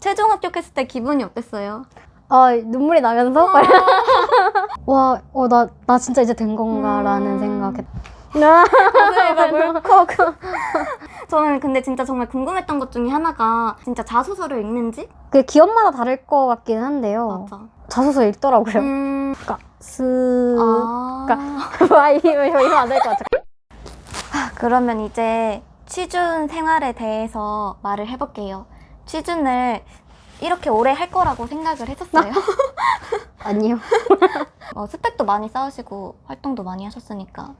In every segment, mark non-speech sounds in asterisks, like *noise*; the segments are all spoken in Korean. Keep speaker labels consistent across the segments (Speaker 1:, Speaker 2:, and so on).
Speaker 1: 최종 합격했을 때 기분이 어땠어요?
Speaker 2: 아 눈물이 나면서 *laughs* 와, 어, 나, 나 진짜 이제 된 건가라는
Speaker 1: 음.
Speaker 2: 생각했. 나
Speaker 1: 가슴이 울컥. 저는 근데 진짜 정말 궁금했던 것 중에 하나가 진짜 자소서를 읽는지?
Speaker 2: 그 기업마다 다를 것 같긴 한데요.
Speaker 1: 맞아.
Speaker 2: 자소서 읽더라고요.
Speaker 1: 음,
Speaker 2: 그러니까 스
Speaker 1: 아.
Speaker 2: 아 이러면 이러면 안될 것 같아.
Speaker 1: 그러면 이제 취준 생활에 대해서 말을 해볼게요. 취준을 이렇게 오래 할 거라고 생각을 했었어요. *laughs*
Speaker 2: 아니요. *laughs*
Speaker 1: 어, 스펙도 많이 쌓으시고 활동도 많이 하셨으니까.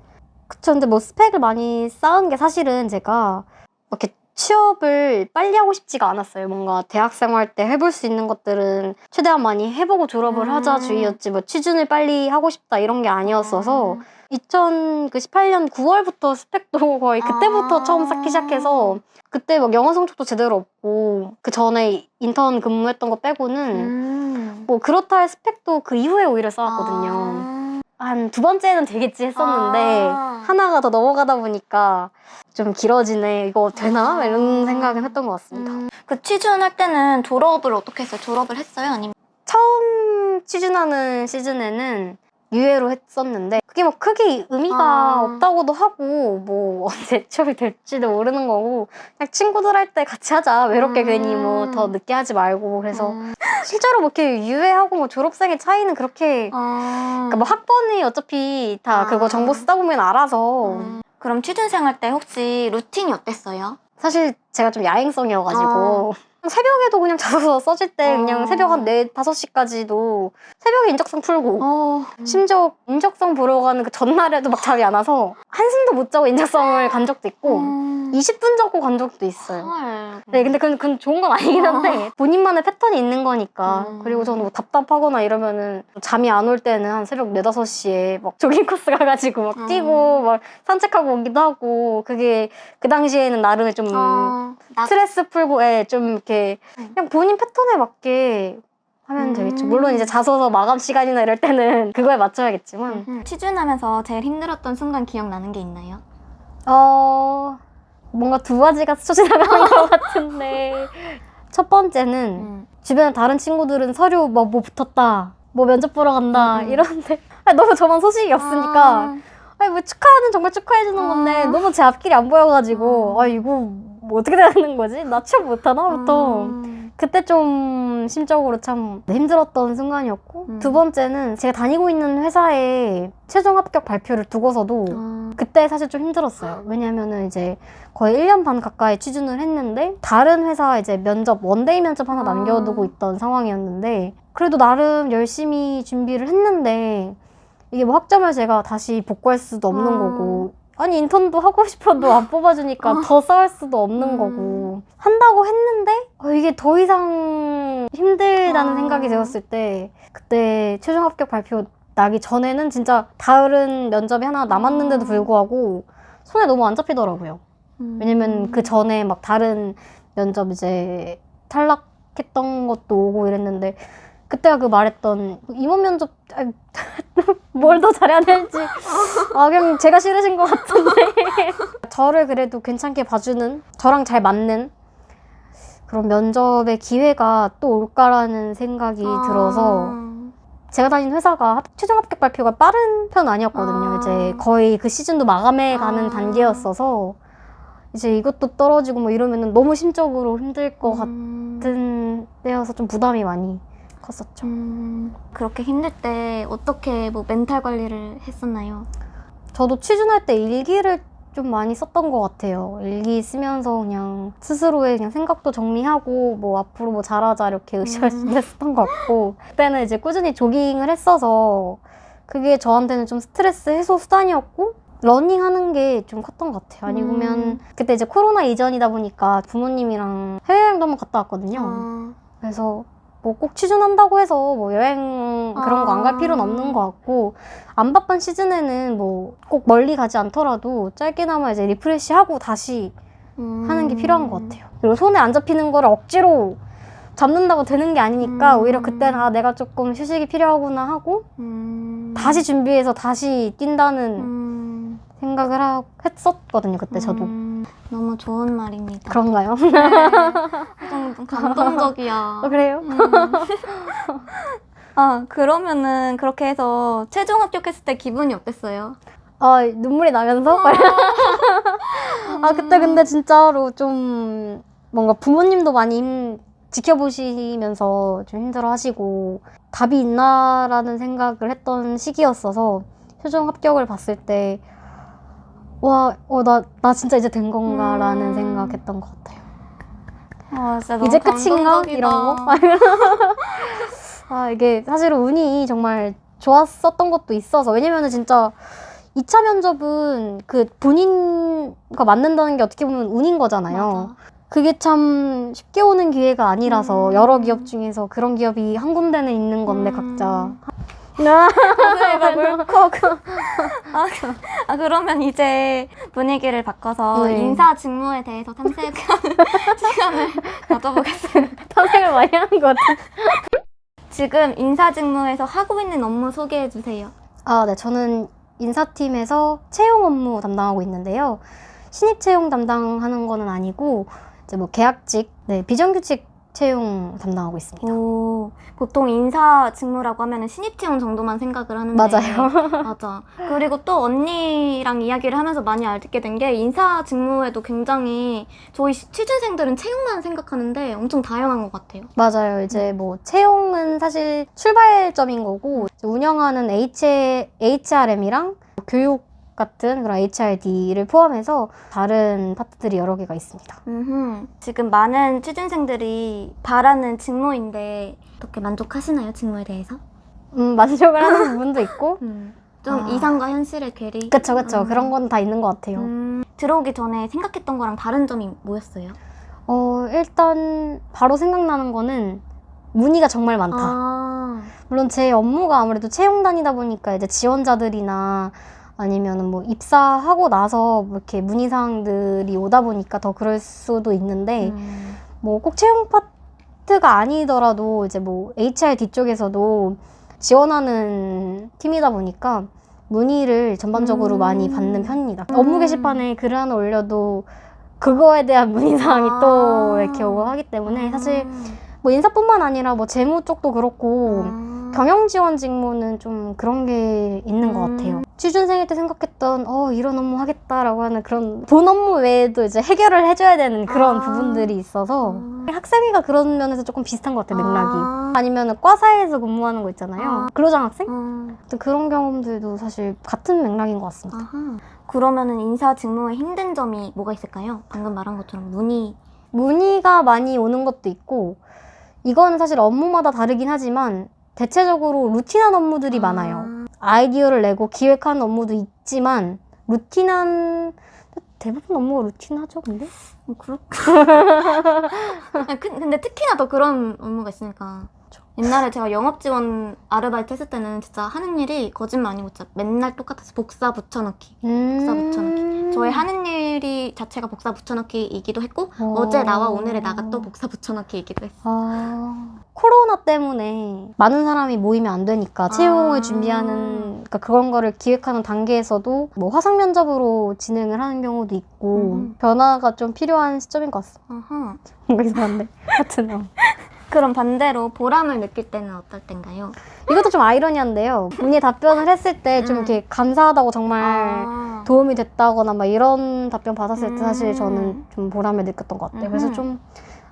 Speaker 2: 그쵸. 근데 뭐 스펙을 많이 쌓은 게 사실은 제가 이렇게 취업을 빨리 하고 싶지가 않았어요. 뭔가 대학 생 활 때 해볼 수 있는 것들은 최대한 많이 해보고 졸업을
Speaker 1: 음.
Speaker 2: 하자 주의였지 뭐 취준을 빨리 하고 싶다 이런 게 아니었어서 2018년 9월부터 스펙도 거의 그때부터
Speaker 1: 아.
Speaker 2: 처음 쌓기 시작해서 그때 막 영어 성적도 제대로 없고 그 전에 인턴 근무했던 거 빼고는
Speaker 1: 음.
Speaker 2: 뭐 그렇다 할 스펙도 그 이후에 오히려 쌓았거든요.
Speaker 1: 아.
Speaker 2: 한두 번째는 되겠지 했었는데
Speaker 1: 아.
Speaker 2: 하나가 더 넘어가다 보니까 좀 길어지네 이거 되나?
Speaker 1: 아.
Speaker 2: 이런 생각은 했던 것 같습니다.
Speaker 1: 음, 그 취준 할 때는 졸업을 어떻게 했어요? 졸업을 했어요? 아니면
Speaker 2: 처음 취준하는 시즌에는 유예로 했었는데 그게 뭐 크게 의미가
Speaker 1: 아.
Speaker 2: 없다고도 하고 뭐 언제 *laughs* 취업이 될지도 모르는 거고 그냥 친구들 할 때 같이 하자 외롭게
Speaker 1: 음.
Speaker 2: 괜히 뭐 더 늦게 하지 말고 그래서
Speaker 1: 음. *laughs*
Speaker 2: 실제로 뭐 이렇게 유예하고 뭐 졸업생의 차이는 그렇게
Speaker 1: 아.
Speaker 2: 그러니까 뭐 학번이 어차피 다
Speaker 1: 아.
Speaker 2: 그거 정보 쓰다 보면 알아서
Speaker 1: 음. 그럼 취준 생활 때 혹시 루틴이 어땠어요?
Speaker 2: 사실 제가 좀 야행성이어가지고 새벽에도 그냥 자소서 *laughs* 써질 때
Speaker 1: 어.
Speaker 2: 그냥 새벽 한 4, 5시까지도 새벽에 인적성 풀고
Speaker 1: 어.
Speaker 2: 심지어 인적성 보러 가는 그 전날에도 막 잠이 안 와서 한숨도 못 자고 인적성을 간 적도 있고
Speaker 1: 음.
Speaker 2: 20분 자고 간 적도 있어요.
Speaker 1: 헐.
Speaker 2: 네, 근데 그건, 그건 좋은 건 아니긴 한데 본인만의 패턴이 있는 거니까
Speaker 1: 음.
Speaker 2: 그리고 저는 뭐 답답하거나 이러면은 잠이 안 올 때는 한 새벽 4, 5시에 막 조깅 코스 가가지고 막
Speaker 1: 음.
Speaker 2: 뛰고 막 산책하고 오기도 하고 그게 그 당시에는 나름의 좀
Speaker 1: 어. 나-
Speaker 2: 스트레스 풀고 예, 좀 이렇게
Speaker 1: 음.
Speaker 2: 그냥 본인 패턴에 맞게 하면
Speaker 1: 음.
Speaker 2: 되겠죠. 물론 이제 자소서 마감 시간이나 이럴 때는 *laughs* 그거에 맞춰야겠지만
Speaker 1: 음. 취준하면서 제일 힘들었던 순간 기억나는 게 있나요?
Speaker 2: 어 뭔가 두 가지가 *laughs* 스쳐 지나가는 것 같은데 첫 번째는
Speaker 1: 음.
Speaker 2: 주변에 다른 친구들은 서류 뭐, 뭐 붙었다 뭐 면접 보러 간다
Speaker 1: 음.
Speaker 2: 이러는데 아니, 너무 저만 소식이 없으니까
Speaker 1: 아.
Speaker 2: 아니 뭐 축하는 정말 축하해주는 건데
Speaker 1: 아.
Speaker 2: 너무 제 앞길이 안 보여가지고
Speaker 1: 음.
Speaker 2: 아 이거 뭐 어떻게 되는 거지? 나 취업 못하나? 보통
Speaker 1: 음.
Speaker 2: 그때 좀 심적으로 참 힘들었던 순간이었고
Speaker 1: 음.
Speaker 2: 두 번째는 제가 다니고 있는 회사에 최종 합격 발표를 두고서도
Speaker 1: 어.
Speaker 2: 그때 사실 좀 힘들었어요. 왜냐면은 이제 거의 1년 반 가까이 취준을 했는데 다른 회사 이제 면접 원데이 면접 하나
Speaker 1: 아.
Speaker 2: 남겨두고 있던 상황이었는데 그래도 나름 열심히 준비를 했는데 이게 뭐 학점을 제가 다시 복구할 수도 없는
Speaker 1: 아.
Speaker 2: 거고 아니 인턴도 하고 싶어도 안 뽑아주니까 더 쌓을 수도 없는
Speaker 1: 음.
Speaker 2: 거고 한다고 했는데 어, 이게 더 이상 힘들다는
Speaker 1: 아.
Speaker 2: 생각이 들었을 때 그때 최종 합격 발표 나기 전에는 진짜 다른 면접이 하나 남았는데도
Speaker 1: 아.
Speaker 2: 불구하고 손에 너무 안 잡히더라고요.
Speaker 1: 음.
Speaker 2: 왜냐면 그 전에 막 다른 면접 이제 탈락했던 것도 오고 이랬는데 그때가 그 말했던 임원 면접 *laughs* 뭘 더 잘해야 될지 아 그냥 제가 싫으신 것 같은데 *laughs* 저를 그래도 괜찮게 봐주는 저랑 잘 맞는 그런 면접의 기회가 또 올까라는 생각이
Speaker 1: 아.
Speaker 2: 들어서 제가 다니는 회사가 합- 최종 합격 발표가 빠른 편 아니었거든요.
Speaker 1: 아.
Speaker 2: 이제 거의 그 시즌도 마감해 가는
Speaker 1: 아.
Speaker 2: 단계였어서 이제 이것도 떨어지고 뭐 이러면은 너무 심적으로 힘들 것
Speaker 1: 음.
Speaker 2: 같은 때여서 좀 부담이 많이 컸었죠.
Speaker 1: 음. 그렇게 힘들 때 어떻게 뭐 멘탈 관리를 했었나요?
Speaker 2: 저도 취준할 때 일기를 좀 많이 썼던 것 같아요. 일기 쓰면서 그냥 스스로의 그냥 생각도 정리하고 뭐 앞으로 뭐 잘하자 이렇게 으쌰으쌰 *laughs* 했었던 것 같고 그때는 이제 꾸준히 조깅을 했어서 그게 저한테는 좀 스트레스 해소 수단이었고 러닝 하는 게 좀 컸던 것 같아요. 아니면
Speaker 1: 음.
Speaker 2: 그때 이제 코로나 이전이다 보니까 부모님이랑 해외여행도 한번 갔다 왔거든요.
Speaker 1: 아.
Speaker 2: 그래서 뭐꼭 취준한다고 해서 뭐 여행 그런 거 안갈
Speaker 1: 아.
Speaker 2: 필요는 없는 것 같고 안 바쁜 시즌에는 뭐 꼭 멀리 가지 않더라도 짧게나마 이제 리프레시 하고 다시 하는 게
Speaker 1: 음.
Speaker 2: 필요한 것 같아요. 그리고 손에 안 잡히는 거를 억지로 잡는다고 되는 게 아니니까
Speaker 1: 음.
Speaker 2: 오히려 그때는 아 내가 조금 휴식이 필요하구나 하고
Speaker 1: 음.
Speaker 2: 다시 준비해서 다시 뛴다는
Speaker 1: 음.
Speaker 2: 생각을 하, 했었거든요. 그때 저도.
Speaker 1: 음. 너무 좋은 말입니다.
Speaker 2: 그런가요?
Speaker 1: 네. 좀, 좀 감동적이야.
Speaker 2: 어, 그래요?
Speaker 1: 음. 아 그러면은 그렇게 해서 최종 합격했을 때 기분이 어땠어요?
Speaker 2: 아 눈물이 나면서 *laughs* 아 그때 근데 진짜로 좀 뭔가 부모님도 많이 힘- 지켜보시면서 좀 힘들어 하시고 답이 있나라는 생각을 했던 시기였어서 최종 합격을 봤을 때 와, 어, 나, 나 진짜 이제 된 건가라는
Speaker 1: 음.
Speaker 2: 생각했던 것 같아요.
Speaker 1: 아 진짜 너무
Speaker 2: 이제 끝인가?
Speaker 1: 감동적이다.
Speaker 2: 이런 거? *laughs* 아, 이게 사실 운이 정말 좋았었던 것도 있어서, 왜냐면은 진짜 2차 면접은 그 본인과 맞는다는 게 어떻게 보면 운인 거잖아요.
Speaker 1: 맞아.
Speaker 2: 그게 참 쉽게 오는 기회가 아니라서
Speaker 1: 음.
Speaker 2: 여러 기업 중에서 그런 기업이 한 군데는 있는 건데
Speaker 1: 음.
Speaker 2: 각자. 아,
Speaker 1: 가슴이가 울컥. 아, 아, 그러면 이제 분위기를 바꿔서
Speaker 2: 네.
Speaker 1: 인사 직무에 대해서 탐색하는 *laughs* 시간을 가져보겠습니다.
Speaker 2: 탐색을 많이 하는 것 같아.
Speaker 1: 지금 인사 직무에서 하고 있는 업무 소개해 주세요.
Speaker 2: 아, 네. 저는 인사팀에서 채용 업무 담당하고 있는데요. 신입 채용 담당하는 거는 아니고, 이제 뭐 계약직, 네, 비정규직 채용 담당하고 있습니다.
Speaker 1: 오, 보통 인사 직무라고 하면 신입 채용 정도만 생각을 하는데
Speaker 2: 맞아요. *laughs*
Speaker 1: 맞아. 그리고 또 언니랑 이야기를 하면서 많이 알게 된 게 인사 직무에도 굉장히 저희 시- 취준생들은 채용만 생각하는데 엄청 다양한 것 같아요.
Speaker 2: 맞아요. 이제 뭐 채용은 사실 출발점인 거고, 운영하는 H, HRM이랑 교육 같은 그런 HRD를 포함해서 다른 파트들이 여러 개가 있습니다.
Speaker 1: 음흠. 지금 많은 취준생들이 바라는 직무인데 어떻게 만족하시나요, 직무에 대해서?
Speaker 2: 음, 만족을 하는 *laughs* 부분도 있고,
Speaker 1: 좀
Speaker 2: 아.
Speaker 1: 이상과 현실의 괴리.
Speaker 2: 그쵸, 그쵸.
Speaker 1: 음.
Speaker 2: 그런 건 다 있는 것 같아요.
Speaker 1: 음, 들어오기 전에 생각했던 거랑 다른 점이 뭐였어요?
Speaker 2: 어, 일단 바로 생각나는 거는 문의가 정말 많다.
Speaker 1: 아,
Speaker 2: 물론 제 업무가 아무래도 채용단이다 보니까 이제 지원자들이나 아니면은 뭐 입사하고 나서 뭐 이렇게 문의사항들이 오다 보니까 더 그럴 수도 있는데
Speaker 1: 음.
Speaker 2: 뭐꼭 채용 파트가 아니더라도 이제 뭐 HR 뒤쪽에서도 지원하는 팀이다 보니까 문의를 전반적으로
Speaker 1: 음.
Speaker 2: 많이 받는 편입니다.
Speaker 1: 음.
Speaker 2: 업무 게시판에 글을 하나 올려도 그거에 대한 문의사항이
Speaker 1: 아.
Speaker 2: 또 이렇게 오고 하기 때문에 사실 뭐 인사뿐만 아니라 뭐 재무 쪽도 그렇고
Speaker 1: 아.
Speaker 2: 경영 지원 직무는 좀 그런 게 있는 것
Speaker 1: 음.
Speaker 2: 같아요. 취준생일 때 생각했던 어 이런 업무 하겠다라고 하는 그런 본 업무 외에도 이제 해결을 해줘야 되는 그런
Speaker 1: 아.
Speaker 2: 부분들이 있어서
Speaker 1: 아.
Speaker 2: 학생회가 그런 면에서 조금 비슷한 것 같아요 맥락이.
Speaker 1: 아.
Speaker 2: 아니면 과사에서 근무하는 거 있잖아요.
Speaker 1: 아.
Speaker 2: 근로장 학생?
Speaker 1: 아.
Speaker 2: 그런 경험들도 사실 같은 맥락인 것 같습니다.
Speaker 1: 아하. 그러면은 인사 직무의 힘든 점이 뭐가 있을까요? 방금 말한 것처럼 문의.
Speaker 2: 문의가 많이 오는 것도 있고 이거는 사실 업무마다 다르긴 하지만 대체적으로 루틴한 업무들이 많아요. 아이디어를 내고 기획하는 업무도 있지만 루틴한 대부분 업무가 루틴하죠, 근데?
Speaker 1: 뭐 그렇. *laughs* 그- 근데 특히나 더 그런 업무가 있으니까. 옛날에 제가 영업 지원 아르바이트 했을 때는 진짜 하는 일이 거짓말 아니고 진짜 맨날 똑같았어. 복사 붙여넣기. 복사 붙여넣기. 저희 하는 일이 자체가 복사 붙여넣기이기도 했고
Speaker 2: 어.
Speaker 1: 어제 나와 오늘의 나가 또 복사 붙여넣기이기도 했어.
Speaker 2: 아, 코로나 때문에 많은 사람이 모이면 안 되니까 채용을
Speaker 1: 아.
Speaker 2: 준비하는 그러니까 그런 거를 기획하는 단계에서도 뭐 화상 면접으로 진행을 하는 경우도 있고
Speaker 1: 음.
Speaker 2: 변화가 좀 필요한 시점인 것 같습니다.
Speaker 1: 아하.
Speaker 2: 뭔가 이상한데. *laughs* 하여튼 어.
Speaker 1: 그럼 반대로 보람을 느낄 때는 어떨 때인가요?
Speaker 2: 이것도 좀 아이러니한데요. 문의 답변을 했을 때 좀
Speaker 1: 음.
Speaker 2: 이렇게 감사하다고 정말
Speaker 1: 아.
Speaker 2: 도움이 됐다거나 막 이런 답변 받았을 때 사실
Speaker 1: 음.
Speaker 2: 저는 좀 보람을 느꼈던 것 같아요. 그래서
Speaker 1: 음흠.
Speaker 2: 좀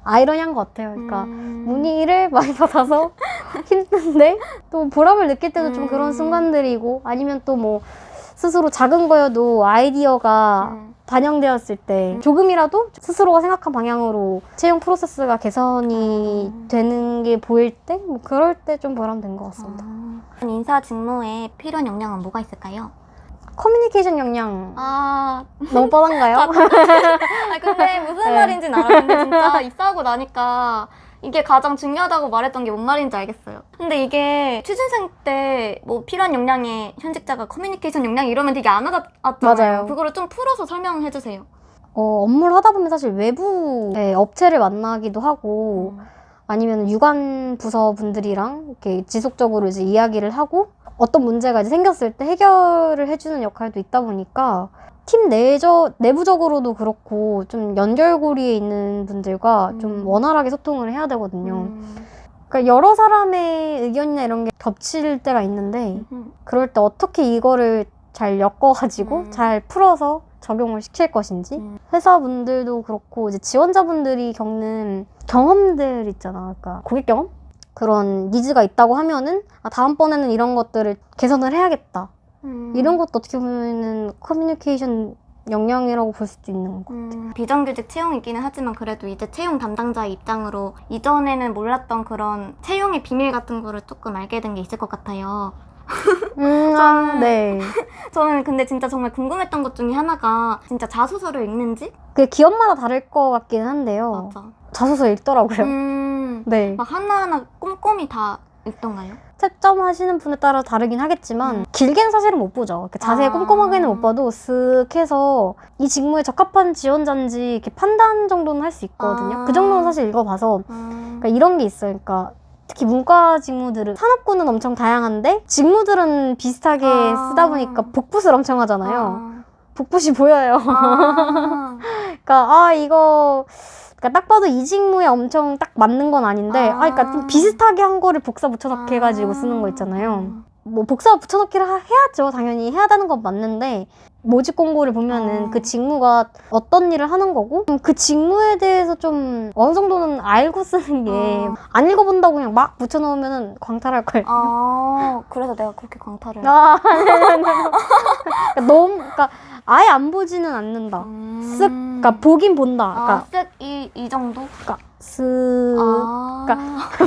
Speaker 2: 아이러니한 것 같아요. 그러니까
Speaker 1: 음.
Speaker 2: 문의를 많이 받아서 *laughs* 힘든데 또 보람을 느낄 때도 좀
Speaker 1: 음.
Speaker 2: 그런 순간들이고 아니면 또 뭐 스스로 작은 거여도 아이디어가
Speaker 1: 음.
Speaker 2: 반영되었을 때 조금이라도 스스로가 생각한 방향으로 채용 프로세스가 개선이
Speaker 1: 아.
Speaker 2: 되는 게 보일 때 뭐 그럴 때 좀 보람된 것 같습니다.
Speaker 1: 아. 인사 직무에 필요한 역량은 뭐가 있을까요?
Speaker 2: 커뮤니케이션 역량
Speaker 1: 아,
Speaker 2: 너무 뻔한가요? *laughs*
Speaker 1: 아 근데 무슨
Speaker 2: 네.
Speaker 1: 말인지는 알아. 근데 진짜 *laughs* 입사하고 나니까 이게 가장 중요하다고 말했던 게 뭔 말인지 알겠어요. 근데 이게 취준생 때 뭐 필요한 역량에 현직자가 커뮤니케이션 역량 이러면 되게 안 와닿았잖아요.
Speaker 2: 맞아요.
Speaker 1: 그거를 좀 풀어서 설명해 주세요.
Speaker 2: 어, 업무를 하다 보면 사실 외부의 업체를 만나기도 하고 아니면 유관 부서 분들이랑 이렇게 지속적으로 이제 이야기를 하고 어떤 문제가 이제 생겼을 때 해결을 해주는 역할도 있다 보니까 팀 내저 내부적으로도 그렇고 좀 연결고리에 있는 분들과
Speaker 1: 음.
Speaker 2: 좀 원활하게 소통을 해야 되거든요.
Speaker 1: 음.
Speaker 2: 그러니까 여러 사람의 의견이나 이런 게 겹칠 때가 있는데
Speaker 1: 음.
Speaker 2: 그럴 때 어떻게 이거를 잘 엮어가지고
Speaker 1: 음.
Speaker 2: 잘 풀어서 적용을 시킬 것인지
Speaker 1: 음.
Speaker 2: 회사분들도 그렇고 이제 지원자분들이 겪는 경험들 있잖아. 그러니까 고객 경험 그런 니즈가 있다고 하면은 아, 다음번에는 이런 것들을 개선을 해야겠다.
Speaker 1: 음.
Speaker 2: 이런 것도 어떻게 보면은 커뮤니케이션 역량이라고 볼 수도 있는 거.
Speaker 1: 음, 비정규직 채용이기는 하지만 그래도 이제 채용 담당자의 입장으로 이전에는 몰랐던 그런 채용의 비밀 같은 거를 조금 알게 된 게 있을 것 같아요.
Speaker 2: 음,
Speaker 1: 아, *laughs*
Speaker 2: 네. *laughs*
Speaker 1: 저는 근데 진짜 정말 궁금했던 것 중에 하나가 진짜 자소서를 읽는지?
Speaker 2: 그 기업마다 다를 것 같기는 한데요.
Speaker 1: 맞아.
Speaker 2: 자소서 읽더라고요.
Speaker 1: 음,
Speaker 2: 네.
Speaker 1: 막 하나하나 꼼꼼히 다 읽던가요?
Speaker 2: 채점 하시는 분에 따라 다르긴 하겠지만 길게는 사실은 못 보죠. 자세히
Speaker 1: 아.
Speaker 2: 꼼꼼하게는 못 봐도 쓱 해서 이 직무에 적합한 지원자인지 이렇게 판단 정도는 할 수 있거든요.
Speaker 1: 아.
Speaker 2: 그 정도는 사실 읽어봐서
Speaker 1: 음.
Speaker 2: 그러니까 이런 게 있어요. 그러니까 특히 문과 직무들은 산업군은 엄청 다양한데 직무들은 비슷하게
Speaker 1: 아.
Speaker 2: 쓰다 보니까 복붙을 엄청 하잖아요.
Speaker 1: 아.
Speaker 2: 복붙이 보여요.
Speaker 1: 아. *laughs*
Speaker 2: 그러니까 아 이거 그러니까 딱 봐도 이 직무에 엄청 딱 맞는 건 아닌데 아, 그러니까 좀
Speaker 1: 아.
Speaker 2: 비슷하게 한 거를 복사 붙여넣기 해가지고 쓰는 거 있잖아요. 뭐 복사 붙여넣기를 하- 해야죠. 당연히 해야 되는 건 맞는데 모집 공고를 보면은
Speaker 1: 어.
Speaker 2: 그 직무가 어떤 일을 하는 거고 음, 그 직무에 대해서 좀 어느 정도는 알고 쓰는 게안
Speaker 1: 어.
Speaker 2: 읽어본다고 그냥 막 붙여넣으면은 광탈할 거예요.
Speaker 1: 아, 그래서 내가 그렇게 광탈을.
Speaker 2: 아, *laughs* 그러니까 너무 그러니까 아예 안 보지는 않는다.
Speaker 1: 음.
Speaker 2: 쓱 그러니까 보긴 본다.
Speaker 1: 아,
Speaker 2: 그러니까,
Speaker 1: 쓱 이, 이 정도?
Speaker 2: 그러니까 쓱
Speaker 1: 아.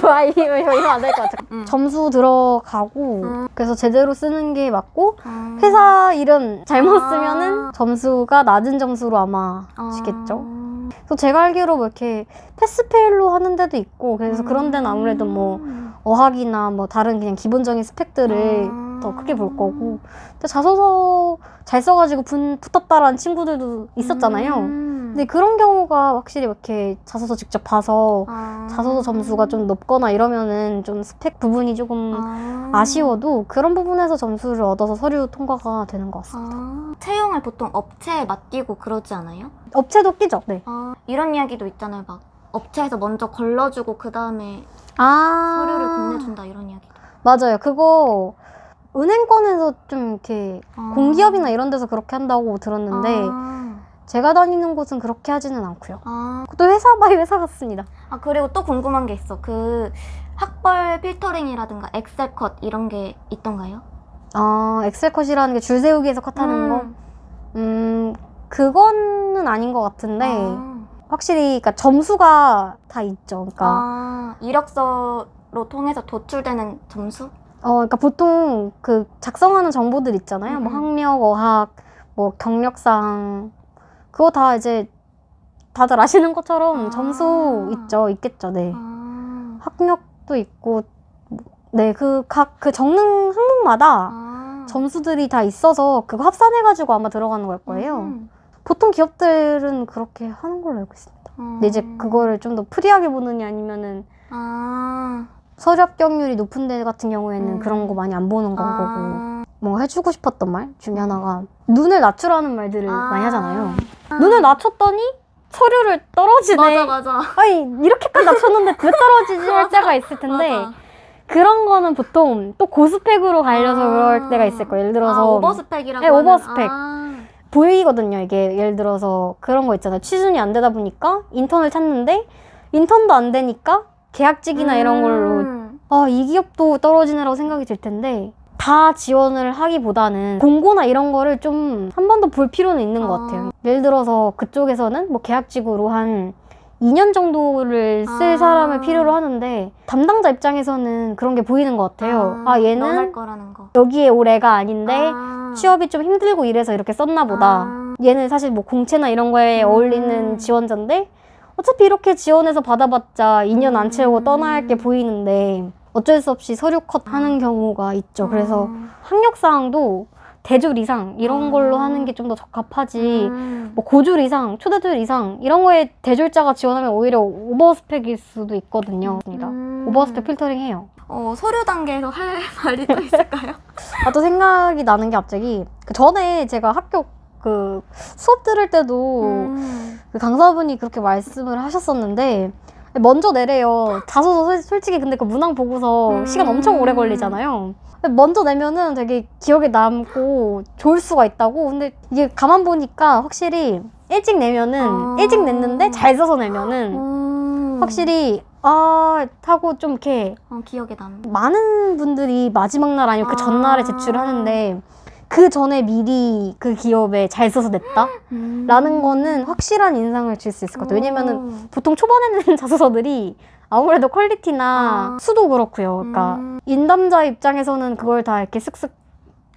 Speaker 2: 아, 이거 이러면 안 될 것 같아.
Speaker 1: 음.
Speaker 2: 점수 들어가고
Speaker 1: 음.
Speaker 2: 그래서 제대로 쓰는 게 맞고
Speaker 1: 음.
Speaker 2: 회사 이름 잘못
Speaker 1: 아.
Speaker 2: 쓰면은 점수가 낮은 점수로 아마
Speaker 1: 아.
Speaker 2: 주겠죠. 그래서 제가 알기로 뭐 이렇게 패스페일로 하는 데도 있고 그래서 그런 데는 아무래도 뭐
Speaker 1: 음.
Speaker 2: 어학이나 뭐 다른 그냥 기본적인 스펙들을
Speaker 1: 아.
Speaker 2: 더 크게 볼 거고 근데 자소서 잘 써가지고 분, 붙었다라는 친구들도 있었잖아요.
Speaker 1: 음.
Speaker 2: 근데 그런 경우가 확실히 이렇게 자소서 직접 봐서
Speaker 1: 아.
Speaker 2: 자소서 점수가 좀 높거나 이러면은 좀 스펙 부분이 조금
Speaker 1: 아.
Speaker 2: 아쉬워도 그런 부분에서 점수를 얻어서 서류 통과가 되는 것 같습니다.
Speaker 1: 아. 채용을 보통 업체에 맡기고 그러지 않아요?
Speaker 2: 업체도 끼죠? 네.
Speaker 1: 아, 이런 이야기도 있잖아요. 막 업체에서 먼저 걸러주고 그 다음에
Speaker 2: 아.
Speaker 1: 서류를 건네준다 이런 이야기도.
Speaker 2: 맞아요. 그거 은행권에서 좀 이렇게
Speaker 1: 아.
Speaker 2: 공기업이나 이런 데서 그렇게 한다고 들었는데
Speaker 1: 아.
Speaker 2: 제가 다니는 곳은 그렇게 하지는 않고요.
Speaker 1: 아.
Speaker 2: 또 회사 바이 회사 같습니다.
Speaker 1: 아 그리고 또 궁금한 게 있어. 그 학벌 필터링이라든가 엑셀 컷 이런 게 있던가요?
Speaker 2: 아, 엑셀 컷이라는 게 줄 세우기에서 컷하는 거?
Speaker 1: 음.
Speaker 2: 음, 그거는 아닌 것 같은데
Speaker 1: 아.
Speaker 2: 확실히 그러니까 점수가 다 있죠. 그러니까
Speaker 1: 아, 이력서로 통해서 도출되는 점수?
Speaker 2: 어, 그러니까 보통 그 작성하는 정보들 있잖아요. 뭐
Speaker 1: 음.
Speaker 2: 학력, 어학, 뭐 경력상 그거 다 이제 다들 아시는 것처럼
Speaker 1: 아.
Speaker 2: 점수 있죠, 있겠죠. 네.
Speaker 1: 아.
Speaker 2: 학력도 있고 네, 그 각 그 적는 항목마다
Speaker 1: 아.
Speaker 2: 점수들이 다 있어서 그거 합산해 가지고 아마 들어가는 걸 거예요.
Speaker 1: 음.
Speaker 2: 보통 기업들은 그렇게 하는 걸로 알고 있습니다. 근데 이제
Speaker 1: 음.
Speaker 2: 그거를 좀 더 프리하게 보느냐 아니면은
Speaker 1: 아.
Speaker 2: 서류 합격률이 높은 데 같은 경우에는
Speaker 1: 음.
Speaker 2: 그런 거 많이 안 보는 건 거고
Speaker 1: 아.
Speaker 2: 뭔가 해주고 싶었던 말 중에 하나가 눈을 낮추라는 말들을
Speaker 1: 아.
Speaker 2: 많이 하잖아요. 눈을 낮췄더니 서류를 떨어지네.
Speaker 1: 맞아 맞아.
Speaker 2: 아니 이렇게까지 낮췄는데 왜 떨어지지 할 *laughs* 때가 있을 텐데
Speaker 1: 맞아.
Speaker 2: 그런 거는 보통 또 고스펙으로 갈려서
Speaker 1: 아.
Speaker 2: 그럴 때가 있을 거예요. 예를 들어서
Speaker 1: 아, 오버스펙이라고
Speaker 2: 네, 오버스펙.
Speaker 1: 아.
Speaker 2: 보이거든요. 이게 예를 들어서 그런 거 있잖아요. 취준이 안 되다 보니까 인턴을 찾는데 인턴도 안 되니까 계약직이나 이런 걸로
Speaker 1: 음.
Speaker 2: 아, 이 기업도 떨어지네라고 생각이 들 텐데 다 지원을 하기보다는 공고나 이런 거를 좀 한 번 더 볼 필요는 있는 것
Speaker 1: 아.
Speaker 2: 같아요. 예를 들어서 그쪽에서는 뭐 계약직으로 한 2년 정도를 쓸
Speaker 1: 아.
Speaker 2: 사람을 필요로 하는데 담당자 입장에서는 그런 게 보이는 것 같아요. 아,
Speaker 1: 넌할
Speaker 2: 얘는
Speaker 1: 거라는 거.
Speaker 2: 여기에 올 애가 아닌데
Speaker 1: 아.
Speaker 2: 취업이 좀 힘들고 이래서 이렇게 썼나 보다.
Speaker 1: 아.
Speaker 2: 얘는 사실 뭐 공채나 이런 거에
Speaker 1: 음.
Speaker 2: 어울리는 지원자인데 어차피 이렇게 지원해서 받아봤자 2년 안 채우고
Speaker 1: 음.
Speaker 2: 떠나야 할게 보이는데 어쩔 수 없이 서류 컷 하는 경우가 있죠. 그래서
Speaker 1: 음.
Speaker 2: 학력사항도 대졸 이상 이런
Speaker 1: 음.
Speaker 2: 걸로 하는 게 좀 더 적합하지
Speaker 1: 음.
Speaker 2: 뭐 고졸 이상, 초대졸 이상 이런 거에 대졸자가 지원하면 오히려 오버스펙일 수도 있거든요.
Speaker 1: 음.
Speaker 2: 오버스펙 필터링 해요.
Speaker 1: 어, 서류 단계에서 할 말이 또 있을까요? *laughs*
Speaker 2: 아, 또 생각이 나는 게 갑자기 그 전에 제가 학교 그그 수업 들을 때도
Speaker 1: 음.
Speaker 2: 그 강사분이 그렇게 말씀을 하셨었는데 먼저 내래요. 자소서 솔- 솔직히 근데 그 문항 보고서
Speaker 1: 음.
Speaker 2: 시간 엄청 오래 걸리잖아요. 먼저 내면은 되게 기억에 남고 좋을 수가 있다고. 근데 이게 가만 보니까 확실히 일찍 내면은
Speaker 1: 아.
Speaker 2: 일찍 냈는데 잘 써서 내면은
Speaker 1: 음.
Speaker 2: 확실히 아 하고 좀 이렇게
Speaker 1: 어, 기억에 남.
Speaker 2: 많은 분들이 마지막 날 아니면 그 전날에
Speaker 1: 아.
Speaker 2: 제출하는데 그 전에 미리 그 기업에 잘 써서 냈다?
Speaker 1: 음.
Speaker 2: 라는 거는 확실한 인상을 줄 수 있을 것 같아요. 왜냐면은
Speaker 1: 오.
Speaker 2: 보통 초반에 는 *laughs* 자소서들이 아무래도 퀄리티나
Speaker 1: 아.
Speaker 2: 수도 그렇고요. 그러니까
Speaker 1: 음.
Speaker 2: 인담자 입장에서는 그걸 다 이렇게 쓱쓱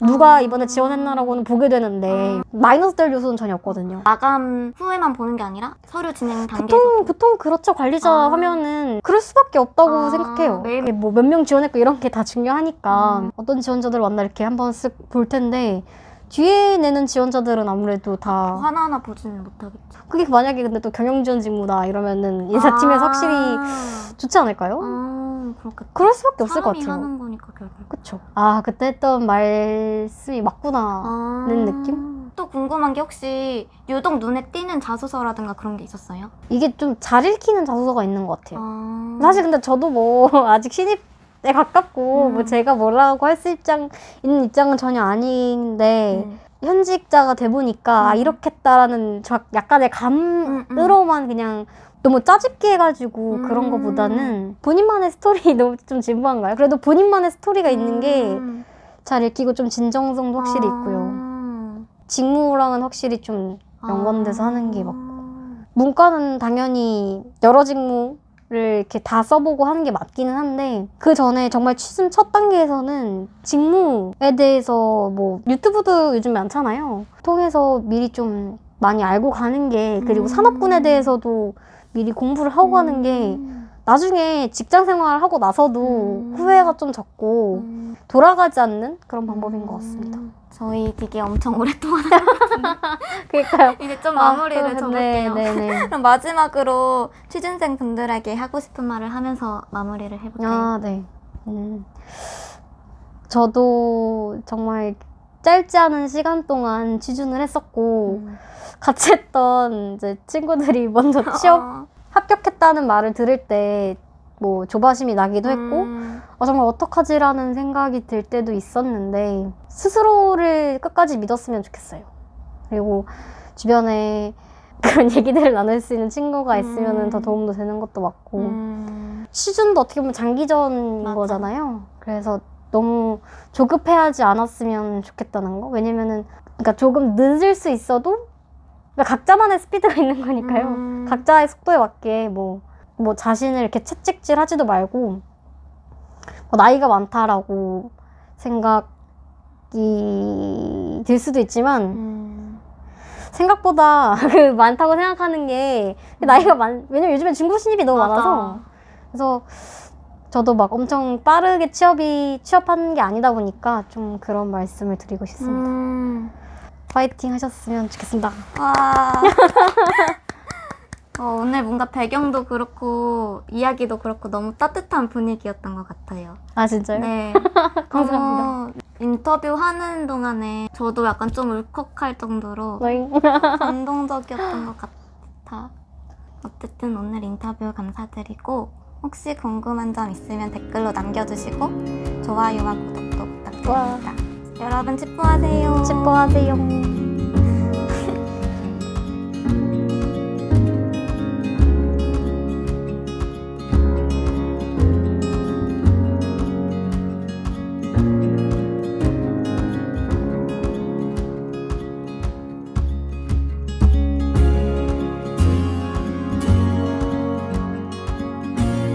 Speaker 2: 누가
Speaker 1: 아.
Speaker 2: 이번에 지원했나라고는 보게 되는데 마이너스 될 요소는 전혀 없거든요.
Speaker 1: 마감 후에만 보는 게 아니라 서류 진행 단계에서
Speaker 2: 보통 보통 그렇죠 관리자
Speaker 1: 아.
Speaker 2: 하면은 그럴 수밖에 없다고
Speaker 1: 아,
Speaker 2: 생각해요.
Speaker 1: 매일-
Speaker 2: 뭐몇 명 지원했고 이런 게 다 중요하니까
Speaker 1: 음.
Speaker 2: 어떤 지원자들 만나 이렇게 한번 쓱 볼 텐데 뒤에 내는 지원자들은 아무래도 다
Speaker 1: 하나하나 보지는 못하겠죠.
Speaker 2: 그게 만약에 근데 또 경영 지원 직무다 이러면은 인사팀에서
Speaker 1: 아.
Speaker 2: 확실히 좋지 않을까요?
Speaker 1: 아, 그렇겠다.
Speaker 2: 그럴 수밖에 없을 것
Speaker 1: 사람이
Speaker 2: 같아요.
Speaker 1: 하는 거니까 결국.
Speaker 2: 그쵸. 아 그때 했던 말씀이 맞구나.
Speaker 1: 아.
Speaker 2: 는 느낌?
Speaker 1: 또 궁금한 게 혹시 유독 눈에 띄는 자소서라든가 그런 게 있었어요?
Speaker 2: 이게 좀 잘 읽히는 자소서가 있는 것 같아요.
Speaker 1: 아.
Speaker 2: 사실 근데 저도 뭐 *laughs* 아직 신입에 가깝고
Speaker 1: 음.
Speaker 2: 뭐 제가 뭐라고 할 수 입장 있는 입장은 전혀 아닌데
Speaker 1: 음.
Speaker 2: 현직자가 돼 보니까 아
Speaker 1: 음.
Speaker 2: 이렇게 했다라는 저 약간의 감으로만 그냥 너무 짜집게 해가지고 그런
Speaker 1: 음.
Speaker 2: 거보다는 본인만의 스토리 *laughs* 너무 좀 진부한가요? 그래도 본인만의 스토리가 있는 게
Speaker 1: 음.
Speaker 2: 잘 읽히고 좀 진정성도 확실히 있고요.
Speaker 1: 아.
Speaker 2: 직무랑은 확실히 좀 연관돼서 하는 게
Speaker 1: 막.
Speaker 2: 문과는 당연히 여러 직무 를 이렇게 다 써보고 하는 게 맞기는 한데 그 전에 정말 취준 첫 단계에서는 직무에 대해서 뭐 유튜브도 요즘 많잖아요. 통해서 미리 좀 많이 알고 가는 게 그리고
Speaker 1: 음.
Speaker 2: 산업군에 대해서도 미리 공부를 하고 가는 게 나중에 직장 생활을 하고 나서도
Speaker 1: 음.
Speaker 2: 후회가 좀 적고
Speaker 1: 음.
Speaker 2: 돌아가지 않는 그런 방법인 것 같습니다.
Speaker 1: 음. 저희 되게 엄청 오랫동안 *laughs*
Speaker 2: 그러니까요.
Speaker 1: 이제 좀 마무리를
Speaker 2: 아,
Speaker 1: 줘볼게요.
Speaker 2: 네, 네. *laughs*
Speaker 1: 그럼 마지막으로 취준생 분들에게 하고 싶은 말을 하면서 마무리를 해볼까요?
Speaker 2: 아, 네. 음. 저도 정말 짧지 않은 시간 동안 취준을 했었고,
Speaker 1: 음.
Speaker 2: 같이 했던 이제 친구들이 먼저 *laughs* 취업
Speaker 1: 어.
Speaker 2: 합격했다는 말을 들을 때, 뭐, 조바심이 나기도 했고,
Speaker 1: 음.
Speaker 2: 어, 정말 어떡하지라는 생각이 들 때도 있었는데, 스스로를 끝까지 믿었으면 좋겠어요. 그리고 주변에 *laughs* 그런 얘기들을 나눌 수 있는 친구가 있으면
Speaker 1: 음.
Speaker 2: 더 도움도 되는 것도 맞고,
Speaker 1: 음.
Speaker 2: 시즌도 어떻게 보면 장기전인
Speaker 1: 맞아.
Speaker 2: 거잖아요. 그래서 너무 조급해하지 않았으면 좋겠다는 거. 왜냐면은 그러니까 조금 늦을 수 있어도 그러니까 각자만의 스피드가 *laughs* 있는 거니까요.
Speaker 1: 음.
Speaker 2: 각자의 속도에 맞게 뭐, 뭐 자신을 이렇게 채찍질 하지도 말고 뭐 나이가 많다라고 생각이 들 수도 있지만
Speaker 1: 음.
Speaker 2: 생각보다 *laughs* 그 많다고 생각하는 게 나이가 많 왜냐면 요즘엔 중고 신입이 너무
Speaker 1: 맞아.
Speaker 2: 많아서 그래서 저도 막 엄청 빠르게 취업이 취업하는 게 아니다 보니까 좀 그런 말씀을 드리고 싶습니다.
Speaker 1: 음.
Speaker 2: 파이팅 하셨으면 좋겠습니다.
Speaker 1: 와. 어, 오늘 뭔가 배경도 그렇고 이야기도 그렇고 너무 따뜻한 분위기였던 것 같아요.
Speaker 2: 아 진짜요?
Speaker 1: 네. *laughs*
Speaker 2: 감사합니다.
Speaker 1: 너무 인터뷰 하는 동안에 저도 약간 좀 울컥할 정도로
Speaker 2: 너희 *laughs*
Speaker 1: 감동적이었던 것 같아. 어쨌든 오늘 인터뷰 감사드리고 혹시 궁금한 점 있으면 댓글로 남겨주시고 좋아요와 구독도 부탁드립니다. 여러분 치포하세요.
Speaker 2: 치뽀하세요.